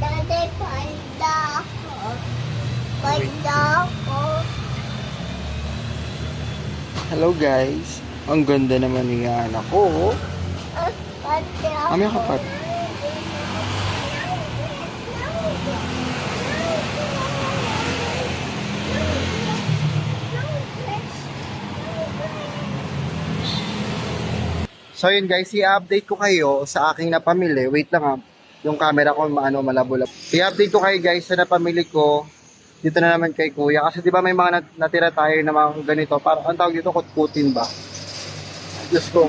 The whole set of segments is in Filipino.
Dati panda ako. Panda ako. Hello guys. Ang ganda naman ni anak ko. oh. Ah, Panda ako. Mamaya ka pa. So yun guys, i-update ko kayo sa aking napamili. Wait lang ha. Yung camera ko maano malabo-labo. I-update ko kayo guys sa napamili ko. Dito na naman kay kuya. Kasi di ba may mga nat- natira tayo na mga ganito. Parang ang tawag dito, kutkutin ba? Diyos ko.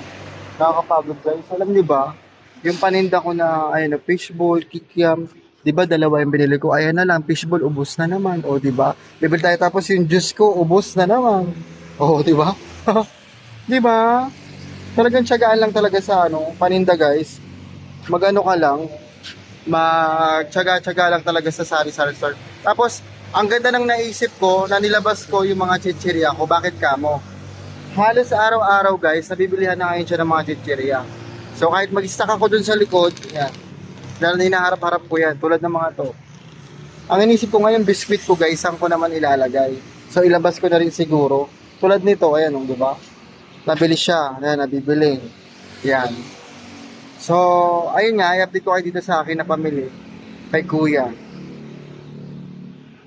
Nakakapagod guys. Alam niyo ba? Yung paninda ko na, ayun, na fishball, kikiam. Di ba dalawa yung binili ko? Ayan na lang, fishball, ubos na naman. O, di ba? Bibili tayo tapos yung juice ko, ubos na naman. O, di ba? di ba? Talagang tiyagaan lang talaga sa ano, paninda guys. Magano ka lang, magtyaga-tyaga lang talaga sa sari-sari store. Tapos, ang ganda ng naisip ko, na nilabas ko yung mga chichirya ko. Bakit kamo? Halos araw-araw guys, nabibilihan na ngayon siya ng mga chichirya. So kahit mag-stack ako dun sa likod, yan. Dahil hinaharap-harap ko yan, tulad ng mga to. Ang inisip ko ngayon, biscuit ko guys, saan ko naman ilalagay. So ilabas ko na rin siguro. Tulad nito, ayan, oh, di ba? Nabili siya, ayan, nabibili. Yan. So, ayun nga, i-update ko kayo dito sa akin na pamili. Kay kuya.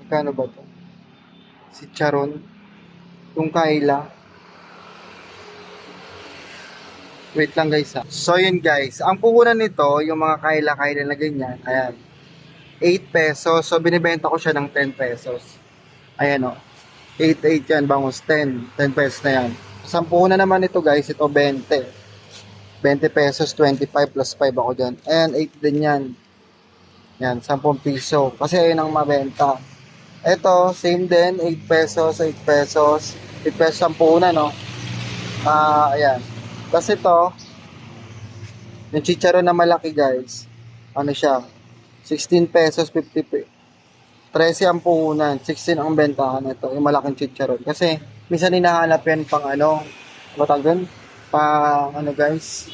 Magkano ba to? Si Charon. Yung Kayla. Wait lang guys ha. So yun guys, ang puhunan nito, yung mga kaila-kaila na ganyan, ayan. 8 pesos. So binibenta ko siya ng 10 pesos. Ayan o. 8, 8 yan, bangus 10. 10 pesos na yan. Sa puhunan naman ito guys, ito 20. 20 pesos, 25 plus 5 ako dyan. Ayan, 8 din yan. Yan, 10 piso. Kasi ayun ang mabenta. Ito, same din, 8 pesos, 8 pesos. 8 pesos ang puhunan, no? Ah, ayan. Tapos ito, yung chicharon na malaki guys, ano siya, 16 pesos 50 pe 13 ang puhunan, 16 ang bentahan ito, yung malaking chicharon. Kasi, minsan hinahanap yan pang ano, tawag doon? Pang ano guys?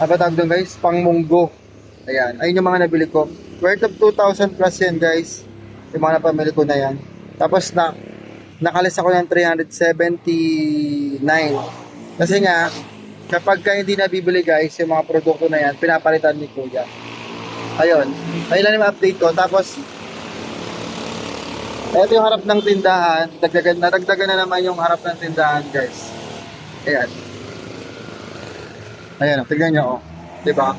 Ano tawag doon guys? Pang munggo. Ayan, ayun yung mga nabili ko. Worth of 2,000 plus yan guys. Yung mga napamili ko na yan. Tapos na, nakalis ako ng 379. Kasi nga, kapag ka hindi nabibili guys, yung mga produkto na yan, pinapalitan ni Kuya. Ayun. Ayun lang yung update ko. Tapos, ito yung harap ng tindahan. Dagdagan, nadagdagan na naman yung harap ng tindahan guys. Ayan. Ayan, oh, tignan nyo oh. Diba?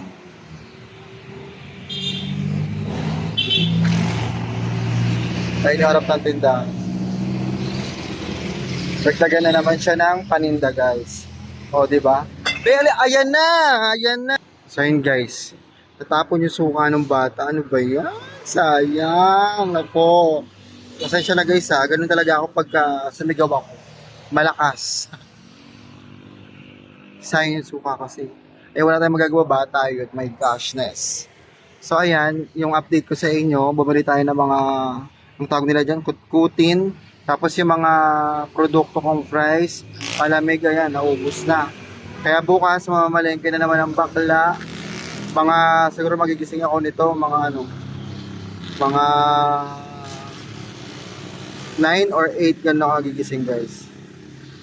Ayun yung harap ng tindahan. Dagdagan na naman siya ng paninda guys. O, di ba? Pero, ayan na! Ayan na! So, guys. Natapon yung suka ng bata. Ano ba yan? Sayang. Ako. Pasensya na guys ha. Ganun talaga ako pagka sumigaw ako. Malakas. Sayang suka kasi. Eh, wala tayong magagawa bata yun. My goshness. So, ayan. Yung update ko sa inyo. Bumili tayo ng mga ang tawag nila dyan, kutkutin. Tapos yung mga produkto kong fries, palamig, ayan, naubos na. Kaya bukas, mamamalengke na naman ang bakla. Mga, siguro magigising ako nito, mga ano, mga 9 or 8 ganun ako gigising guys.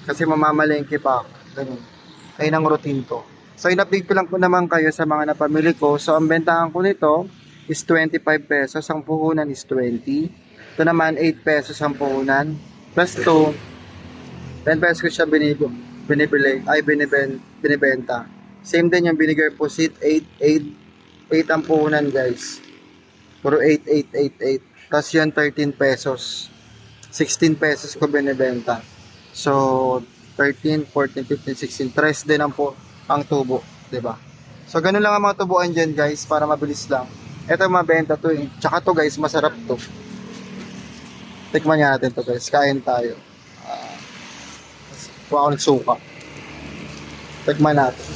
Kasi mamamalengke pa ako. Ganun. Ayun ang routine ko. So, in-update ko lang po naman kayo sa mga napamili ko. So, ang bentahan ko nito is 25 pesos. Ang puhunan is 20. Ito naman, 8 pesos ang puhunan. Plus 2, 10 pesos ko siya binibo, binibili, ay biniben, binibenta. Same din yung vinegar pusit, 8, 8, 8 ang puhunan guys. Puro 8, 8, 8, 8. Tapos yun, 13 pesos. 16 pesos ko binibenta. So, 13, 14, 15, 16. Tres din ang, po, ang tubo. 'di ba? So, ganun lang ang mga tubuan dyan guys, para mabilis lang. Ito mabenta to eh. Tsaka to guys, masarap to. Tikman natin to guys. Kain tayo. Uh, ako ng suka. Tikman natin.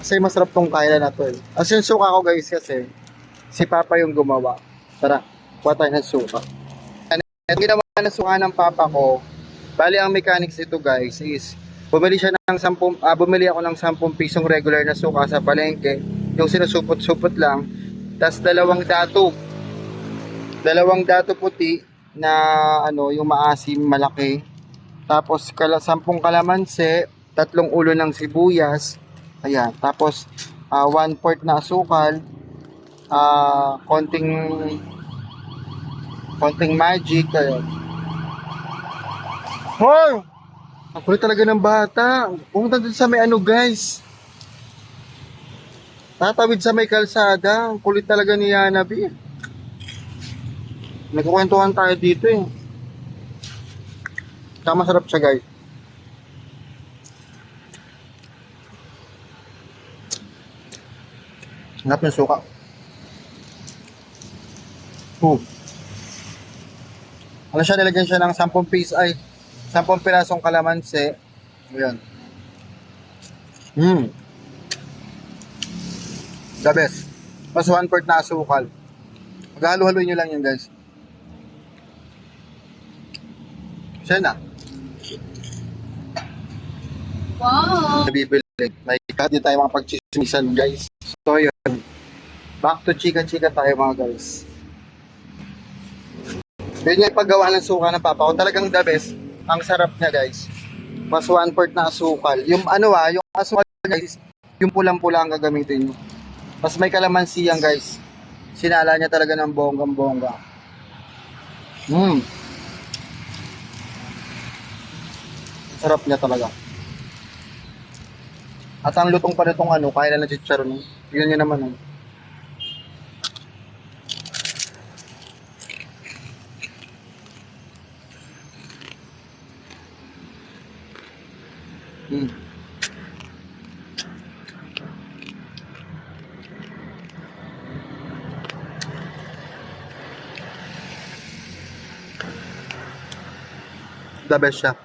Kasi masarap tong kaila na to eh. As yung suka ko guys kasi, si Papa yung gumawa. Tara, kuha tayo ng suka. Ito ginawa ng suka ng Papa ko. Bali ang mechanics ito guys is, bumili siya ng 10, ah, bumili ako ng 10 pisong regular na suka sa palengke. yung sinusupot-supot lang. Tapos dalawang dato. Dalawang dato puti na ano, yung maasim malaki. Tapos kala, sampung kalamansi, tatlong ulo ng sibuyas. Ayan. Tapos ah, one fourth na asukal. ah konting konting magic. Ayan. Hoy! Ang kulit talaga ng bata. Pumunta dun sa may ano guys. Tatawid sa may kalsada. Ang kulit talaga ni Yanabi. Nagkukwentuhan tayo dito eh. Tsaka masarap siya guys. Hanap yung suka. Oh. Ano siya, nilagyan siya ng 10 piece ay 10 pirasong kalamansi. Ayan. Hmm. The best. Mas one part na asukal. Maghalo-haloy nyo lang yan guys. Siya na. Wow! Nabibili. May din tayo mga pagchismisan guys. So yun. Back to chika-chika tayo mga guys. Yun yung paggawa ng suka ng papa ko. Talagang the best. Ang sarap niya guys. Mas one part na asukal. Yung ano ah, yung asukal guys, yung pulang-pula ang gagamitin nyo. Mas may kalamansi yan guys. Sinala niya talaga ng bonggang-bongga. Mmm. Sarap niya talaga. At ang lutong pa nitong ano, kaya na chicharon. Yun yun naman. Oh. Mm. The best siya.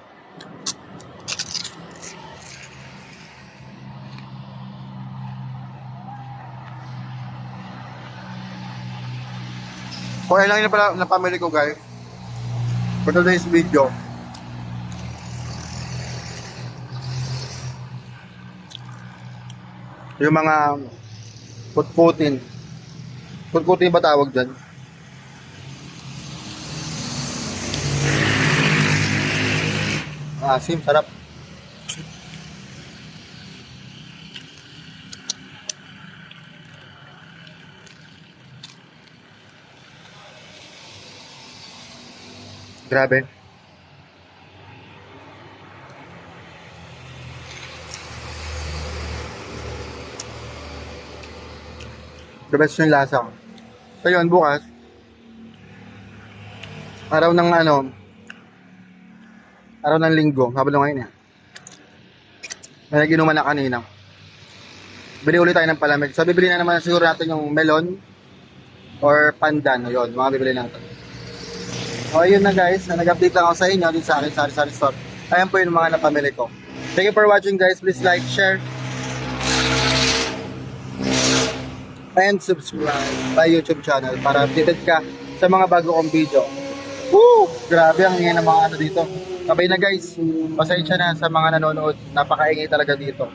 Kung lang yun pala na family ko guys. For today's video. Yung mga putputin. Putputin ba tawag dyan? Asim, sarap. Grabe. Best yung lasa. So yun, bukas. Araw ng ano, araw ng linggo, habang ngayon yan. May naginuman na kanina. Bili ulit tayo ng palamig. So bibili na naman siguro natin yung melon or pandan. Yun, mga bibili natin. So ayun na guys, na nag-update lang ako sa inyo dito sa akin sa Sari Store. Ayan po yung mga napamili ko. Thank you for watching guys. Please like, share, and subscribe my YouTube channel para updated ka sa mga bago kong video. Woo! Grabe ang ingay ng mga ano dito. Sabay na guys, pasensya na sa mga nanonood. Napakaingay talaga dito.